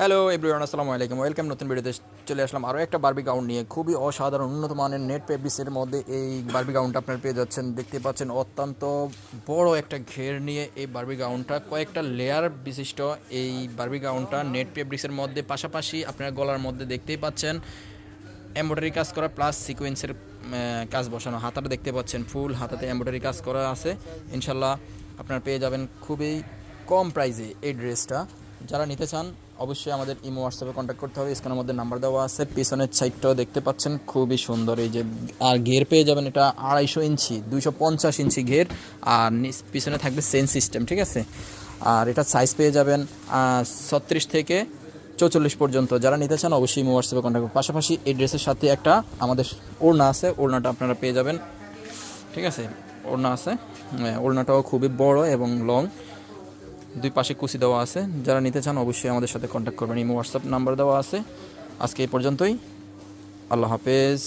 Hello everyone আসসালামু আলাইকুম। Welcome নতুন ভিডিওতে চলে আসলাম আরও একটা বার্বি গাউন নিয়ে। খুবই অসাধারণ, উন্নত মানের নেট পেব্রিসের মধ্যে এই বার্বি গাউনটা আপনারা পেয়ে যাচ্ছেন। দেখতে পাচ্ছেন, অত্যন্ত বড় একটা ঘের নিয়ে এই বার্বি গাউনটা কয়েকটা লেয়ার বিশিষ্ট এই বার্বি গাউন্ডটা নেট পেব্রিক্সের মধ্যে। পাশাপাশি আপনারা গলার মধ্যে দেখতেই পাচ্ছেন এমব্রয়ডারি কাজ করা প্লাস সিকোয়েন্সের কাজ বসানো। হাতাটা দেখতে পাচ্ছেন ফুল হাতাতে এমব্রয়ডারি কাজ করা আছে। ইনশাল্লাহ আপনারা পেয়ে যাবেন। খুবই কম প্রাইসে এই ড্রেসটা। যারা নিতে চান অবশ্যই আমাদের ইমো হোয়াটসঅ্যাপে কন্ট্যাক্ট করতে হবে। স্ক্যানের মধ্যে নাম্বার দেওয়া আছে পিছনের সাইডটাও দেখতে পাচ্ছেন খুবই সুন্দর। এই যে আর ঘের পেয়ে যাবেন এটা আড়াইশো ইঞ্চি দুইশো পঞ্চাশ ইঞ্চি ঘের আর পিছনে থাকবে সেন সিস্টেম ঠিক আছে? আর এটা সাইজ পেয়ে যাবেন ছত্রিশ থেকে চৌচল্লিশ পর্যন্ত। যারা নিতে চান অবশ্যই ইমো হোয়াটসঅ্যাপে কন্ট্যাক্ট পাশাপাশি এই ড্রেসের সাথে একটা আমাদের ওড়না আছে ওড়নাটা আপনারা পেয়ে যাবেন ঠিক আছে? ওড়না আছে হ্যাঁ, ওড়নাটাও খুবই বড় এবং লং দুই পাশে কুচি দেওয়া আছে। যারা নিতে চান অবশ্যই আমাদের সাথে কন্ট্যাক্ট করবেন। ইমো হোয়াটসঅ্যাপ নাম্বার দেওয়া আছে। আজকে এই পর্যন্তই। আল্লাহ হাফেজ।